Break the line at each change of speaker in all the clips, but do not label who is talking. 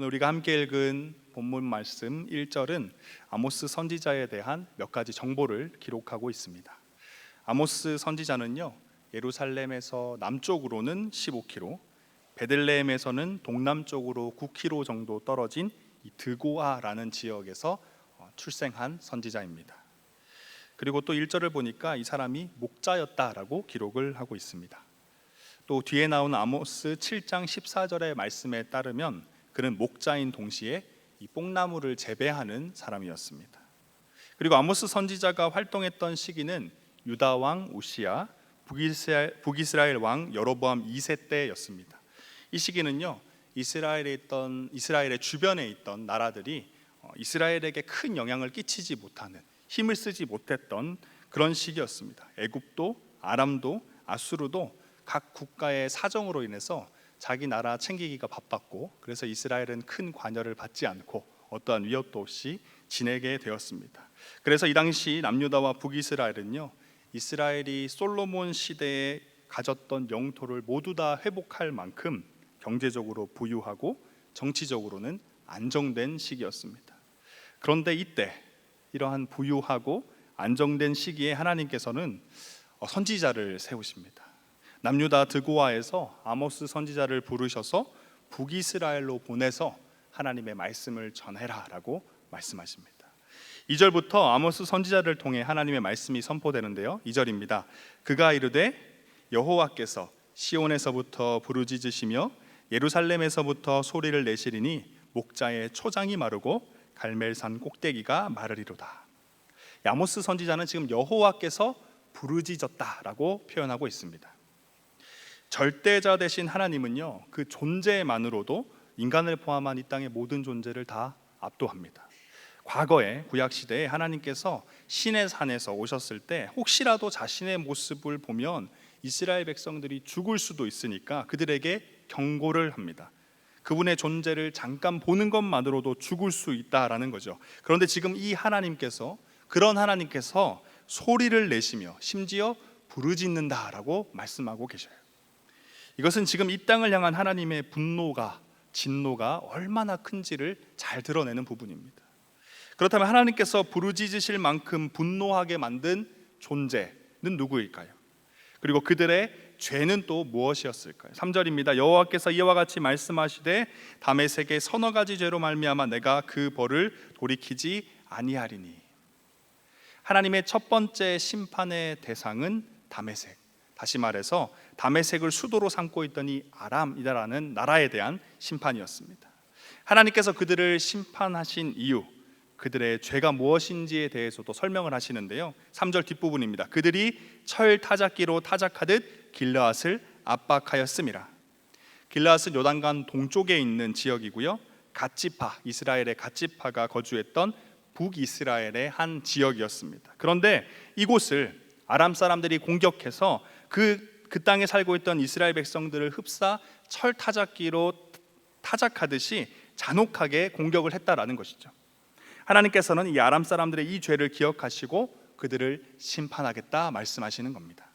오늘 우리가 함께 읽은 본문 말씀 1절은 아모스 선지자에 대한 몇 가지 정보를 기록하고 있습니다. 아모스 선지자는요. 예루살렘에서 남쪽으로는 15km, 베들레헴에서는 동남쪽으로 9km 정도 떨어진 이 드고아라는 지역에서 어, 출생한 선지자입니다. 그리고 또 1절을 보니까 이 사람이 목자였다라고 기록을 하고 있습니다. 또 뒤에 나오는 아모스 7장 14절의 말씀에 따르면 그는 목자인 동시에 이 뽕나무를 재배하는 사람이었습니다. 그리고 아모스 선지자가 활동했던 시기는 유다 왕 우시야, 북이스라엘, 북이스라엘 왕 여로보암 2세 때였습니다. 이 시기는요 이스라엘에 있던 이스라엘의 주변에 있던 나라들이 어, 이스라엘에게 큰 영향을 끼치지 못하는 힘을 쓰지 못했던 그런 시기였습니다. 애굽도 아람도 아수르도 각 국가의 사정으로 인해서 자기 나라 챙기기가 바빴고 그래서 이스라엘은 큰 관여를 받지 않고 어떠한 위협도 없이 지내게 되었습니다. 그래서 이 당시 남유다와 북이스라엘은요 이스라엘이 솔로몬 시대에 가졌던 영토를 모두 다 회복할 만큼 경제적으로 부유하고 정치적으로는 안정된 시기였습니다. 그런데 이때 이러한 부유하고 안정된 시기에 하나님께서는 어, 선지자를 세우십니다. 남유다 드고아에서 아모스 선지자를 부르셔서 북이스라엘로 보내서 하나님의 말씀을 전해라라고 말씀하십니다. 2절부터 아모스 선지자를 통해 하나님의 말씀이 선포되는데요. 2절입니다. 그가 이르되 여호와께서 시온에서부터 부르짖으시며 예루살렘에서부터 소리를 내시리니 목자의 초장이 마르고 갈멜산 꼭대기가 마르리로다. 아모스 선지자는 지금 여호와께서 부르짖었다라고 표현하고 있습니다. 절대자 되신 하나님은요 그 존재만으로도 인간을 포함한 이 땅의 모든 존재를 다 압도합니다. 과거에 구약 시대에 하나님께서 신의 산에서 오셨을 때 혹시라도 자신의 모습을 보면 이스라엘 백성들이 죽을 수도 있으니까 그들에게 경고를 합니다. 그분의 존재를 잠깐 보는 것만으로도 죽을 수 있다라는 거죠. 그런데 지금 이 하나님께서 그런 하나님께서 소리를 내시며 심지어 부르짖는다라고 말씀하고 계셔요. 이것은 지금 이 땅을 향한 하나님의 분노가 진노가 얼마나 큰지를 잘 드러내는 부분입니다. 그렇다면 하나님께서 부르짖으실 만큼 분노하게 만든 존재는 누구일까요? 그리고 그들의 죄는 또 무엇이었을까요? 3절입니다. 여호와께서 이와 같이 말씀하시되 다메섹의 서너 가지 죄로 말미암아 내가 그 벌을 돌이키지 아니하리니. 하나님의 첫 번째 심판의 대상은 다메섹. 다시 말해서 다메섹을 수도로 삼고 있던 이 아람이라는 나라에 대한 심판이었습니다. 하나님께서 그들을 심판하신 이유, 그들의 죄가 무엇인지에 대해서도 설명을 하시는데요. 3절 뒷부분입니다. 그들이 철 타작기로 타작하듯 길라앗을 압박하였음이라. 길라앗은 요단강 동쪽에 있는 지역이고요. 갓지파 이스라엘의 갓지파가 거주했던 북이스라엘의 한 지역이었습니다. 그런데 이곳을 아람 사람들이 공격해서 그, 그 땅에 살고 있던 이스라엘 백성들을 흡사 철 타작기로 타작하듯이 잔혹하게 공격을 했다라는 것이죠. 하나님께서는 이 아람 사람들의 이 죄를 기억하시고 그들을 심판하겠다 말씀하시는 겁니다.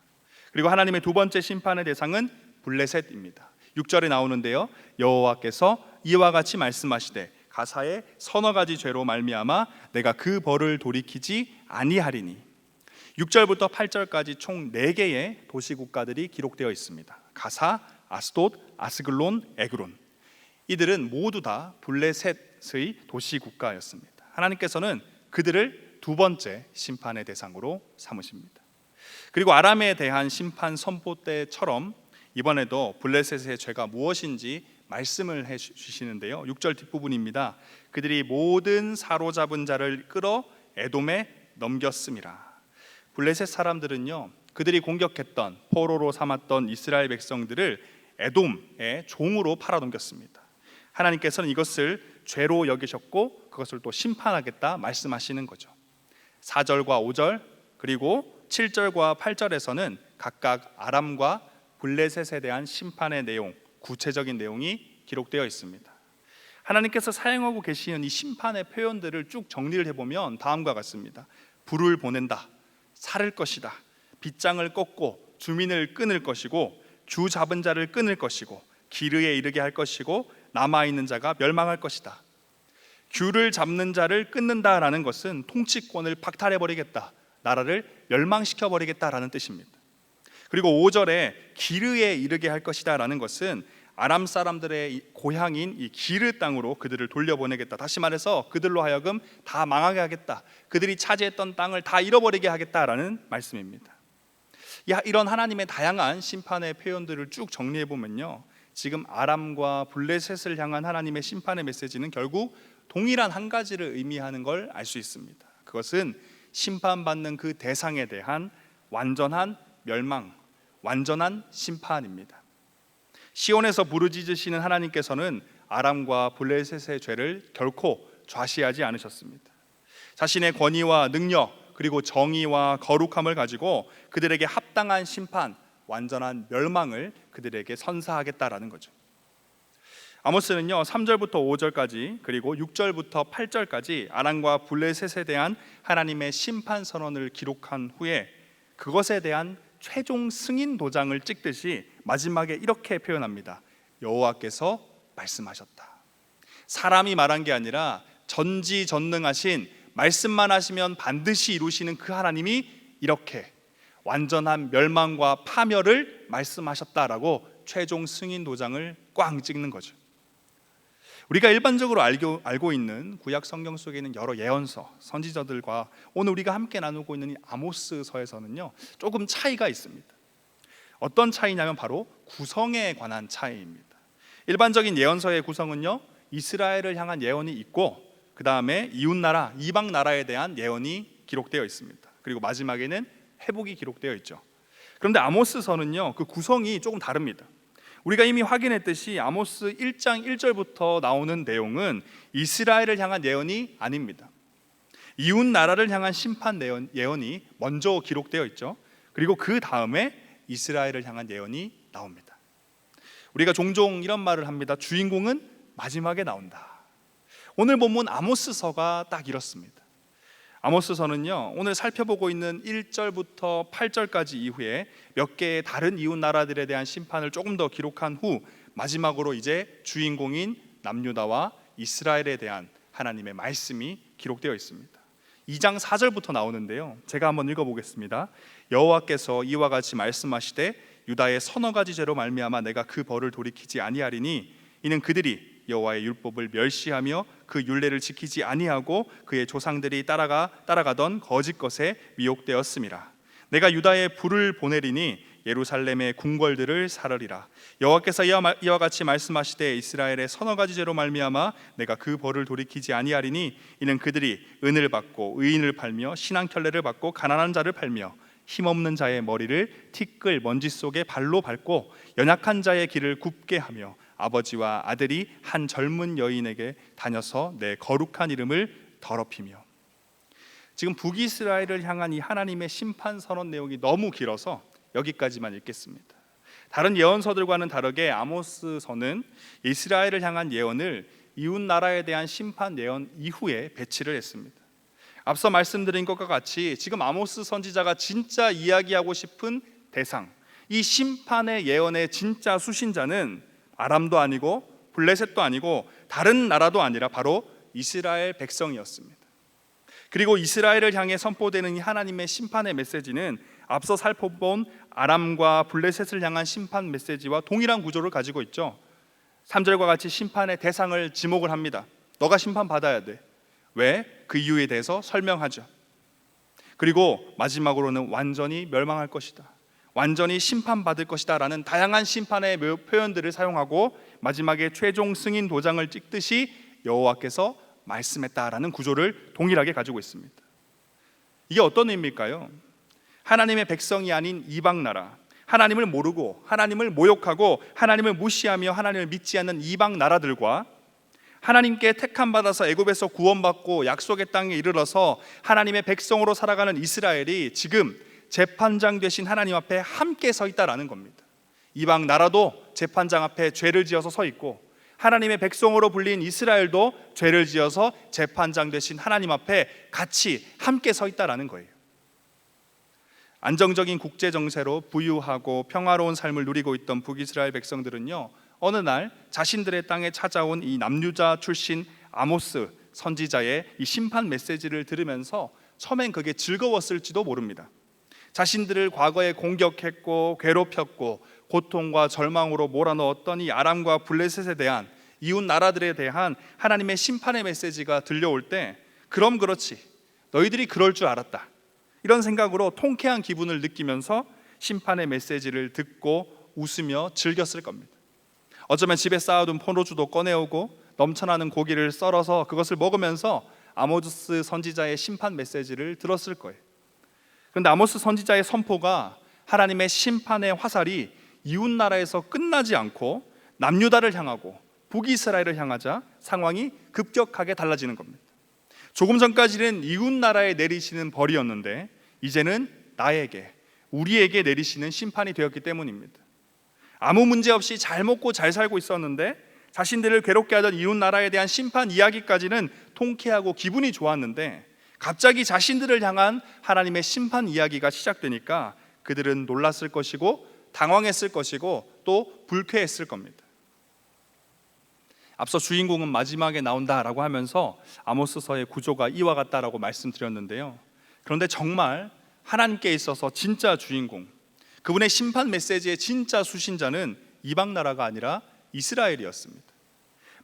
그리고 하나님의 두 번째 심판의 대상은 블레셋입니다. 6절에 나오는데요. 여호와께서 이와 같이 말씀하시되 가사의 서너 가지 죄로 말미암아 내가 그 벌을 돌이키지 아니하리니 6절부터 8절까지 총 4개의 도시 국가들이 기록되어 있습니다. 가사, 아스돗, 아스글론, 에그론. 이들은 모두 다 블레셋의 도시 국가였습니다. 하나님께서는 그들을 두 번째 심판의 대상으로 삼으십니다. 그리고 아람에 대한 심판 선포 때처럼 이번에도 블레셋의 죄가 무엇인지 말씀을 해 주시는데요. 6절 뒷부분입니다. 그들이 모든 사로잡은 자를 끌어 에돔에 넘겼음이라. 블레셋 사람들은요. 그들이 공격했던 포로로 삼았던 이스라엘 백성들을 에돔의 종으로 팔아 넘겼습니다. 하나님께서는 이것을 죄로 여기셨고 그것을 또 심판하겠다 말씀하시는 거죠. 4절과 5절 그리고 7절과 8절에서는 각각 아람과 블레셋에 대한 심판의 내용, 구체적인 내용이 기록되어 있습니다. 하나님께서 사용하고 계시는 이 심판의 표현들을 쭉 정리를 해보면 다음과 같습니다. 불을 보낸다, 살을 것이다, 빗장을 꺾고 주민을 끊을 것이고 주 잡은 자를 끊을 것이고 기르에 이르게 할 것이고 남아 있는 자가 멸망할 것이다. 귤을 잡는 자를 끊는다라는 것은 통치권을 박탈해 버리겠다. 나라를 멸망시켜 버리겠다라는 뜻입니다. 그리고 5절에 기르에 이르게 할 것이다라는 것은 아람 사람들의 이 고향인 이 기르 땅으로 그들을 돌려보내겠다. 다시 말해서 그들로 하여금 다 망하게 하겠다. 그들이 차지했던 땅을 다 잃어버리게 하겠다라는 말씀입니다. 야, 이런 하나님의 다양한 심판의 표현들을 쭉 정리해 보면요. 지금 아람과 블레셋을 향한 하나님의 심판의 메시지는 결국 동일한 한 가지를 의미하는 걸 알 수 있습니다. 그것은 심판받는 그 대상에 대한 완전한 멸망, 완전한 심판입니다. 시온에서 부르짖으시는 하나님께서는 아람과 블레셋의 죄를 결코 좌시하지 않으셨습니다. 자신의 권위와 능력 그리고 정의와 거룩함을 가지고 그들에게 합당한 심판, 완전한 멸망을 그들에게 선사하겠다라는 거죠. 아모스는요 3절부터 5절까지 그리고 6절부터 8절까지 아람과 블레셋에 대한 하나님의 심판 선언을 기록한 후에 그것에 대한 최종 승인 도장을 찍듯이 마지막에 이렇게 표현합니다. 여호와께서 말씀하셨다. 사람이 말한 게 아니라 전지전능하신 말씀만 하시면 반드시 이루시는 그 하나님이 이렇게 완전한 멸망과 파멸을 말씀하셨다라고 최종 승인 도장을 꽝 찍는 거죠. 우리가 일반적으로 알고, 알고 있는 구약 성경 속에 있는 여러 예언서, 선지자들과 오늘 우리가 함께 나누고 있는 이 아모스서에서는요 조금 차이가 있습니다. 어떤 차이냐면 바로 구성에 관한 차이입니다. 일반적인 예언서의 구성은요 이스라엘을 향한 예언이 있고 그 다음에 이웃 나라, 이방 나라에 대한 예언이 기록되어 있습니다. 그리고 마지막에는 회복이 기록되어 있죠. 그런데 아모스서는요 그 구성이 조금 다릅니다. 우리가 이미 확인했듯이 아모스 1장 1절부터 나오는 내용은 이스라엘을 향한 예언이 아닙니다. 이웃 나라를 향한 심판 예언이 먼저 기록되어 있죠. 그리고 그 다음에 이스라엘을 향한 예언이 나옵니다. 우리가 종종 이런 말을 합니다. 주인공은 마지막에 나온다. 오늘 본문 아모스서가 딱 이렇습니다. 아모스서는요 오늘 살펴보고 있는 1절부터 8절까지 이후에 몇 개의 다른 이웃 나라들에 대한 심판을 조금 더 기록한 후 마지막으로 이제 주인공인 남유다와 이스라엘에 대한 하나님의 말씀이 기록되어 있습니다. 2장 4절부터 나오는데요. 제가 한번 읽어 보겠습니다. 여호와께서 이와 같이 말씀하시되 유다의 서너 가지 죄로 말미암아 내가 그 벌을 돌이키지 아니하리니 이는 그들이 여호와의 율법을 멸시하며 그 율례를 지키지 아니하고 그의 조상들이 따라가 따라가던 거짓 것에 미혹되었음이라. 내가 유다에 불을 보내리니 예루살렘의 궁궐들을 사르리라. 여호와께서 이와 같이 말씀하시되 이스라엘의 서너 가지 죄로 말미암아 내가 그 벌을 돌이키지 아니하리니 이는 그들이 은을 받고 의인을 팔며 신앙 켤레를 받고 가난한 자를 팔며 힘없는 자의 머리를 티끌 먼지 속에 발로 밟고 연약한 자의 길을 굽게 하며 아버지와 아들이 한 젊은 여인에게 다녀서 내 거룩한 이름을 더럽히며 지금 북이스라엘을 향한 이 하나님의 심판 선언 내용이 너무 길어서 여기까지만 읽겠습니다. 다른 예언서들과는 다르게 아모스서는 이스라엘을 향한 예언을 이웃 나라에 대한 심판 예언 이후에 배치를 했습니다. 앞서 말씀드린 것과 같이 지금 아모스 선지자가 진짜 이야기하고 싶은 대상, 이 심판의 예언의 진짜 수신자는 아람도 아니고 블레셋도 아니고 다른 나라도 아니라 바로 이스라엘 백성이었습니다. 그리고 이스라엘을 향해 선포되는 이 하나님의 심판의 메시지는 앞서 살펴본 아람과 블레셋을 향한 심판 메시지와 동일한 구조를 가지고 있죠. 3절과 같이 심판의 대상을 지목을 합니다. 너가 심판 받아야 돼. 왜? 그 이유에 대해서 설명하죠. 그리고 마지막으로는 완전히 멸망할 것이다. 완전히 심판받을 것이다라는 다양한 심판의 표현들을 사용하고 마지막에 최종 승인 도장을 찍듯이 여호와께서 말씀했다라는 구조를 동일하게 가지고 있습니다. 이게 어떤 의미일까요? 하나님의 백성이 아닌 이방 나라, 하나님을 모르고 하나님을 모욕하고 하나님을 무시하며 하나님을 믿지 않는 이방 나라들과 하나님께 택함 받아서 애굽에서 구원받고 약속의 땅에 이르러서 하나님의 백성으로 살아가는 이스라엘이 지금 재판장 되신 하나님 앞에 함께 서 있다라는 겁니다. 이방 나라도 재판장 앞에 죄를 지어서 서 있고 하나님의 백성으로 불린 이스라엘도 죄를 지어서 재판장 되신 하나님 앞에 같이 함께 서 있다라는 거예요. 안정적인 국제 정세로 부유하고 평화로운 삶을 누리고 있던 북이스라엘 백성들은요 어느 날 자신들의 땅에 찾아온 이 남유자 출신 아모스 선지자의 이 심판 메시지를 들으면서 처음엔 그게 즐거웠을지도 모릅니다. 자신들을 과거에 공격했고 괴롭혔고 고통과 절망으로 몰아넣었던 이 아람과 블레셋에 대한 이웃 나라들에 대한 하나님의 심판의 메시지가 들려올 때 그럼 그렇지 너희들이 그럴 줄 알았다 이런 생각으로 통쾌한 기분을 느끼면서 심판의 메시지를 듣고 웃으며 즐겼을 겁니다. 어쩌면 집에 쌓아둔 포도주도 꺼내오고 넘쳐나는 고기를 썰어서 그것을 먹으면서 아모스 선지자의 심판 메시지를 들었을 거예요. 그런데 아모스 선지자의 선포가 하나님의 심판의 화살이 이웃 나라에서 끝나지 않고 남유다를 향하고 북이스라엘을 향하자 상황이 급격하게 달라지는 겁니다. 조금 전까지는 이웃 나라에 내리시는 벌이었는데 이제는 나에게 우리에게 내리시는 심판이 되었기 때문입니다. 아무 문제 없이 잘 먹고 잘 살고 있었는데 자신들을 괴롭게 하던 이웃 나라에 대한 심판 이야기까지는 통쾌하고 기분이 좋았는데 갑자기 자신들을 향한 하나님의 심판 이야기가 시작되니까 그들은 놀랐을 것이고 당황했을 것이고 또 불쾌했을 겁니다. 앞서 주인공은 마지막에 나온다라고 하면서 아모스서의 구조가 이와 같다라고 말씀드렸는데요. 그런데 정말 하나님께 있어서 진짜 주인공, 그분의 심판 메시지의 진짜 수신자는 이방 나라가 아니라 이스라엘이었습니다.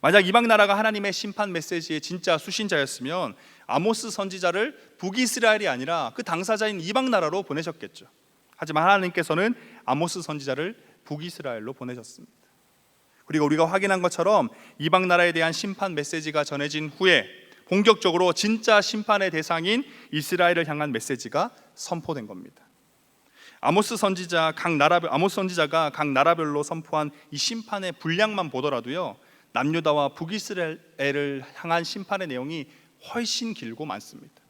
만약 이방 나라가 하나님의 심판 메시지의 진짜 수신자였으면 아모스 선지자를 북이스라엘이 아니라 그 당사자인 이방 나라로 보내셨겠죠. 하지만 하나님께서는 아모스 선지자를 북이스라엘로 보내셨습니다. 그리고 우리가 확인한 것처럼 이방 나라에 대한 심판 메시지가 전해진 후에 본격적으로 진짜 심판의 대상인 이스라엘을 향한 메시지가 선포된 겁니다. 아모스 선지자 각 나라 아모스 선지자가 각 나라별로 선포한 이 심판의 분량만 보더라도요. 남유다와 북이스라엘을 향한 심판의 내용이 훨씬 길고 많습니다.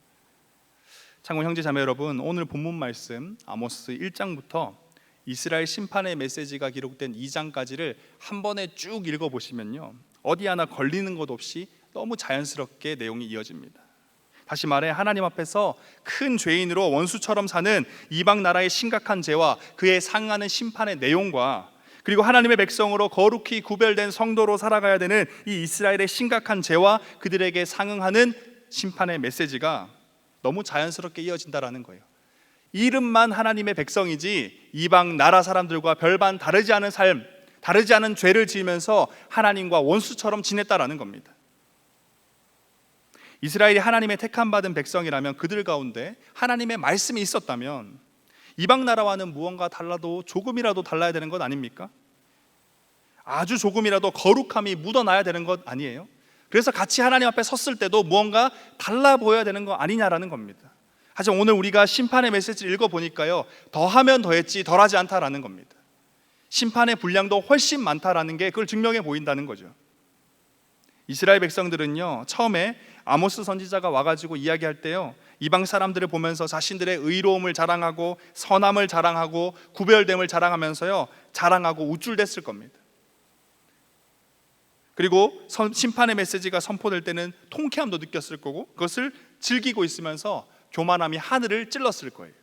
창원 형제 자매 여러분, 오늘 본문 말씀 아모스 1장부터 이스라엘 심판의 메시지가 기록된 2장까지를 한 번에 쭉 읽어 보시면요. 어디 하나 걸리는 것 없이 너무 자연스럽게 내용이 이어집니다. 다시 말해 하나님 앞에서 큰 죄인으로 원수처럼 사는 이방 나라의 심각한 죄와 그에 상하는 심판의 내용과 그리고 하나님의 백성으로 거룩히 구별된 성도로 살아가야 되는 이 이스라엘의 심각한 죄와 그들에게 상응하는 심판의 메시지가 너무 자연스럽게 이어진다라는 거예요. 이름만 하나님의 백성이지 이방 나라 사람들과 별반 다르지 않은 삶, 다르지 않은 죄를 지으면서 하나님과 원수처럼 지냈다라는 겁니다. 이스라엘이 하나님의 택함 받은 백성이라면 그들 가운데 하나님의 말씀이 있었다면 이방 나라와는 무언가 달라도 조금이라도 달라야 되는 것 아닙니까? 아주 조금이라도 거룩함이 묻어나야 되는 것 아니에요? 그래서 같이 하나님 앞에 섰을 때도 무언가 달라 보여야 되는 거 아니냐라는 겁니다. 하지만 오늘 우리가 심판의 메시지를 읽어 보니까요. 더하면 더했지 덜하지 않다라는 겁니다. 심판의 분량도 훨씬 많다라는 게 그걸 증명해 보인다는 거죠. 이스라엘 백성들은요. 처음에 아모스 선지자가 와가지고 이야기할 때요 이방 사람들을 보면서 자신들의 의로움을 자랑하고 선함을 자랑하고 구별됨을 자랑하면서요 자랑하고 우쭐댔을 겁니다. 그리고 심판의 메시지가 선포될 때는 통쾌함도 느꼈을 거고 그것을 즐기고 있으면서 교만함이 하늘을 찔렀을 거예요.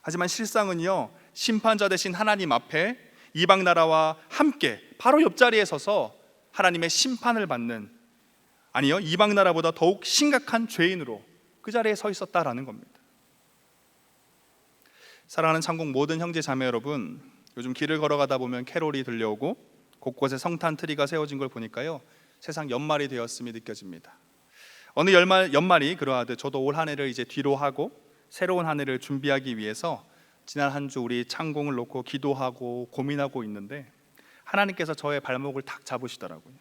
하지만 실상은요 심판자 대신 하나님 앞에 이방 나라와 함께 바로 옆자리에 서서 하나님의 심판을 받는 아니요 이방 나라보다 더욱 심각한 죄인으로 그 자리에 서 있었다라는 겁니다. 사랑하는 창공 모든 형제 자매 여러분, 요즘 길을 걸어가다 보면 캐롤이 들려오고 곳곳에 성탄 트리가 세워진 걸 보니까요 세상 연말이 되었음이 느껴집니다. 어느 연말 연말이 그러하듯 저도 올 한 해를 이제 뒤로 하고 새로운 한 해를 준비하기 위해서 지난 한 주 우리 창공을 놓고 기도하고 고민하고 있는데 하나님께서 저의 발목을 탁 잡으시더라고요.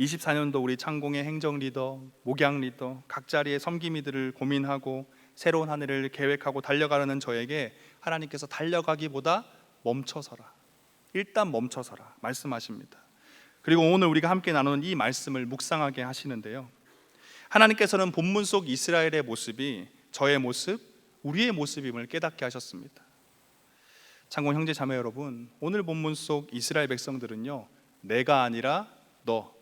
24년도 우리 창공의 행정 리더, 목양 리더, 각 자리의 섬김이들을 고민하고 새로운 한 해를 계획하고 달려가려는 저에게 하나님께서 달려가기보다 멈춰서라. 일단 멈춰서라 말씀하십니다. 그리고 오늘 우리가 함께 나누는 이 말씀을 묵상하게 하시는데요. 하나님께서는 본문 속 이스라엘의 모습이 저의 모습, 우리의 모습임을 깨닫게 하셨습니다. 창공 형제 자매 여러분, 오늘 본문 속 이스라엘 백성들은요. 내가 아니라 너,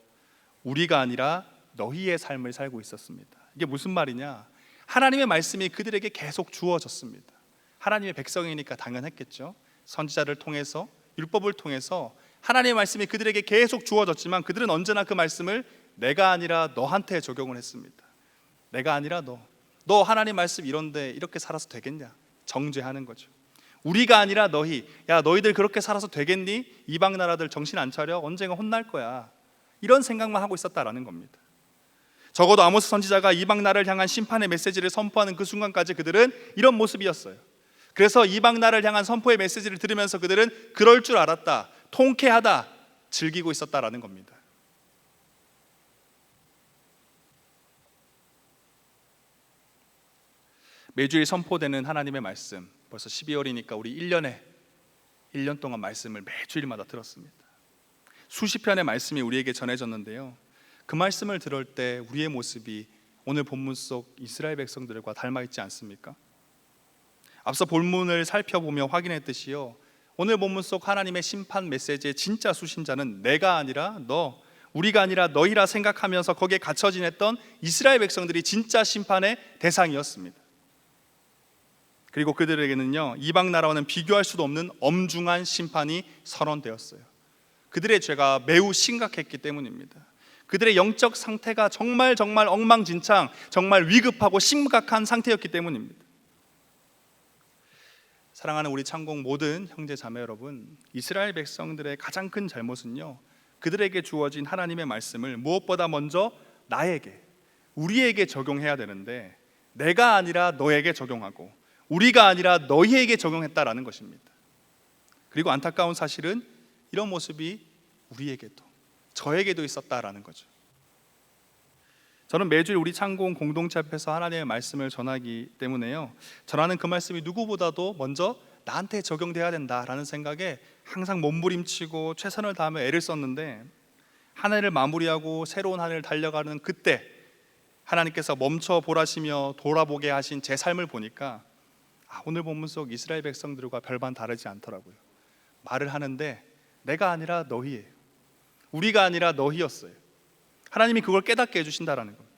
우리가 아니라 너희의 삶을 살고 있었습니다. 이게 무슨 말이냐? 하나님의 말씀이 그들에게 계속 주어졌습니다. 하나님의 백성이니까 당연했겠죠. 선지자를 통해서 율법을 통해서 하나님의 말씀이 그들에게 계속 주어졌지만 그들은 언제나 그 말씀을 내가 아니라 너한테 적용을 했습니다. 내가 아니라 너. 너 하나님 말씀 이런데 이렇게 살아서 되겠냐? 정죄하는 거죠. 우리가 아니라 너희. 야, 너희들 그렇게 살아서 되겠니? 이방 나라들 정신 안 차려? 언젠가 혼날 거야. 이런 생각만 하고 있었다라는 겁니다. 적어도 아모스 선지자가 이방 나라를 향한 심판의 메시지를 선포하는 그 순간까지 그들은 이런 모습이었어요. 그래서 이방 나라를 향한 선포의 메시지를 들으면서 그들은 그럴 줄 알았다. 통쾌하다. 즐기고 있었다라는 겁니다. 매주일 선포되는 하나님의 말씀. 벌써 12월이니까 우리 1년에 1년 동안 말씀을 매주일마다 들었습니다. 수십 편의 말씀이 우리에게 전해졌는데요. 그 말씀을 들을 때 우리의 모습이 오늘 본문 속 이스라엘 백성들과 닮아 있지 않습니까? 앞서 본문을 살펴보며 확인했듯이요. 오늘 본문 속 하나님의 심판 메시지의 진짜 수신자는 내가 아니라 너, 우리가 아니라 너희라 생각하면서 거기에 갇혀 지냈던 이스라엘 백성들이 진짜 심판의 대상이었습니다. 그리고 그들에게는요 이방 나라와는 비교할 수도 없는 엄중한 심판이 선언되었어요. 그들의 죄가 매우 심각했기 때문입니다. 그들의 영적 상태가 정말 정말 엉망진창, 정말 위급하고 심각한 상태였기 때문입니다. 사랑하는 우리 창공 모든 형제 자매 여러분, 이스라엘 백성들의 가장 큰 잘못은요. 그들에게 주어진 하나님의 말씀을 무엇보다 먼저 나에게 우리에게 적용해야 되는데 내가 아니라 너에게 적용하고 우리가 아니라 너희에게 적용했다라는 것입니다. 그리고 안타까운 사실은 이런 모습이 우리에게도 저에게도 있었다라는 거죠. 저는 매주 우리 창공 공동체 앞에서 하나님의 말씀을 전하기 때문에요. 전하는 그 말씀이 누구보다도 먼저 나한테 적용돼야 된다라는 생각에 항상 몸부림치고 최선을 다하며 애를 썼는데 한 해를 마무리하고 새로운 한 해를 달려가는 그때 하나님께서 멈춰 보라시며 돌아보게 하신 제 삶을 보니까 아, 오늘 본문 속 이스라엘 백성들과 별반 다르지 않더라고요. 말을 하는데 내가 아니라 너희예요. 우리가 아니라 너희였어요. 하나님이 그걸 깨닫게 해주신다라는 겁니다.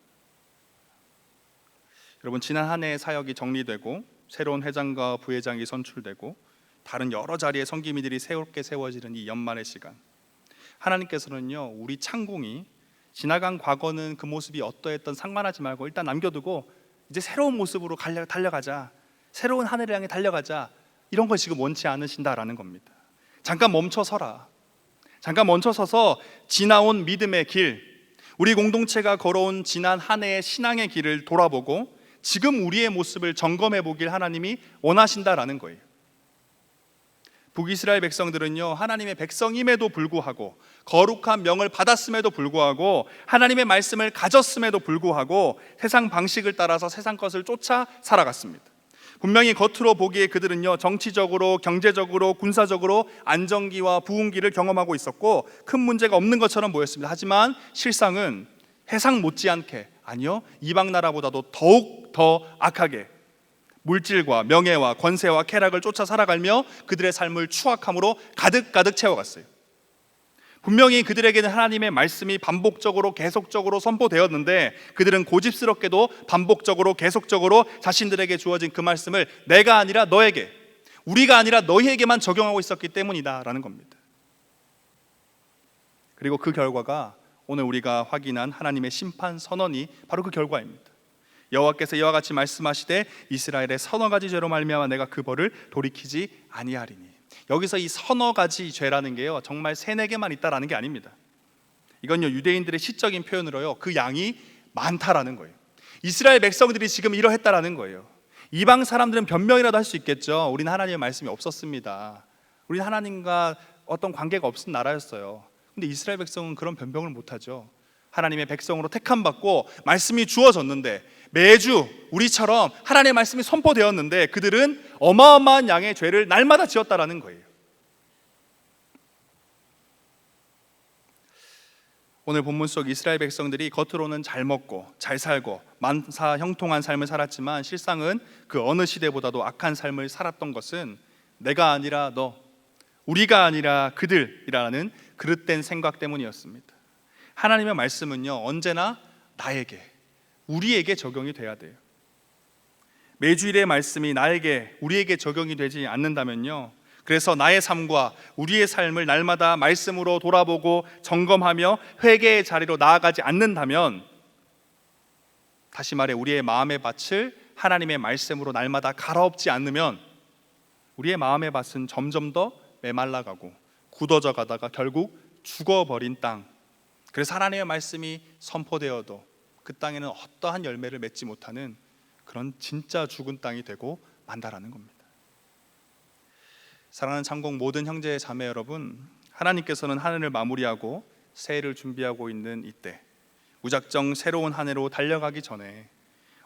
여러분 지난 한 해의 사역이 정리되고 새로운 회장과 부회장이 선출되고 다른 여러 자리의 성기미들이 새롭게 세워지는 이 연말의 시간. 하나님께서는요 우리 창공이 지나간 과거는 그 모습이 어떠했던 상관하지 말고 일단 남겨두고 이제 새로운 모습으로 달려, 달려가자. 새로운 한 해를 향해 달려가자. 이런 걸 지금 원치 않으신다라는 겁니다. 잠깐 멈춰 서라 잠깐 멈춰 서서 지나온 믿음의 길 우리 공동체가 걸어온 지난 한 해의 신앙의 길을 돌아보고 지금 우리의 모습을 점검해 보길 하나님이 원하신다라는 거예요. 북이스라엘 백성들은요 하나님의 백성임에도 불구하고 거룩한 명을 받았음에도 불구하고 하나님의 말씀을 가졌음에도 불구하고 세상 방식을 따라서 세상 것을 쫓아 살아갔습니다. 분명히 겉으로 보기에 그들은요 정치적으로 경제적으로 군사적으로 안정기와 부흥기를 경험하고 있었고 큰 문제가 없는 것처럼 보였습니다. 하지만 실상은 해상 못지않게 아니요 이방 나라보다도 더욱 더 악하게 물질과 명예와 권세와 쾌락을 쫓아 살아가며 그들의 삶을 추악함으로 가득가득 채워갔어요. 분명히 그들에게는 하나님의 말씀이 반복적으로 계속적으로 선포되었는데 그들은 고집스럽게도 반복적으로 계속적으로 자신들에게 주어진 그 말씀을 내가 아니라 너에게 우리가 아니라 너희에게만 적용하고 있었기 때문이다라는 겁니다. 그리고 그 결과가 오늘 우리가 확인한 하나님의 심판 선언이 바로 그 결과입니다. 여호와께서 이와 같이 말씀하시되 이스라엘의 서너 가지 죄로 말미암아 내가 그 벌을 돌이키지 아니하리니 여기서 이 서너 가지 죄라는 게요 정말 세네 개만 있다라는 게 아닙니다. 이건요 유대인들의 시적인 표현으로요 그 양이 많다라는 거예요. 이스라엘 백성들이 지금 이러했다라는 거예요. 이방 사람들은 변명이라도 할 수 있겠죠. 우리는 하나님의 말씀이 없었습니다. 우리는 하나님과 어떤 관계가 없은 나라였어요. 근데 이스라엘 백성은 그런 변명을 못 하죠. 하나님의 백성으로 택함 받고 말씀이 주어졌는데 매주 우리처럼 하나님의 말씀이 선포되었는데 그들은 어마어마한 양의 죄를 날마다 지었다라는 거예요. 오늘 본문 속 이스라엘 백성들이 겉으로는 잘 먹고 잘 살고 만사 형통한 삶을 살았지만 실상은 그 어느 시대보다도 악한 삶을 살았던 것은 내가 아니라 너, 우리가 아니라 그들이라는 그릇된 생각 때문이었습니다. 하나님의 말씀은요 언제나 나에게 우리에게 적용이 돼야 돼요. 매주일의 말씀이 나에게 우리에게 적용이 되지 않는다면요 그래서 나의 삶과 우리의 삶을 날마다 말씀으로 돌아보고 점검하며 회개의 자리로 나아가지 않는다면 다시 말해 우리의 마음의 밭을 하나님의 말씀으로 날마다 갈아엎지 않으면 우리의 마음의 밭은 점점 더 메말라가고 굳어져 가다가 결국 죽어버린 땅. 그래서 하나님의 말씀이 선포되어도 그 땅에는 어떠한 열매를 맺지 못하는 그런 진짜 죽은 땅이 되고 만다라는 겁니다. 사랑하는 창공 모든 형제 자매 여러분, 하나님께서는 한 해를 마무리하고 새해를 준비하고 있는 이때 무작정 새로운 한 해로 달려가기 전에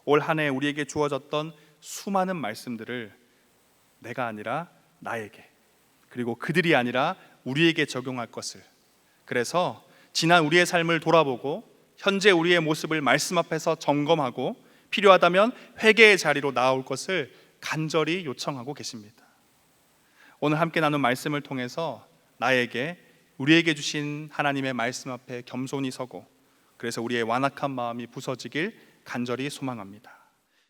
올 한 해 우리에게 주어졌던 수많은 말씀들을 내가 아니라 나에게 그리고 그들이 아니라 우리에게 적용할 것을 그래서 지난 우리의 삶을 돌아보고 현재 우리의 모습을 말씀 앞에서 점검하고 필요하다면 회개의 자리로 나올 것을 간절히 요청하고 계십니다. 오늘 함께 나눈 말씀을 통해서 나에게 우리에게 주신 하나님의 말씀 앞에 겸손히 서고 그래서 우리의 완악한 마음이 부서지길 간절히 소망합니다.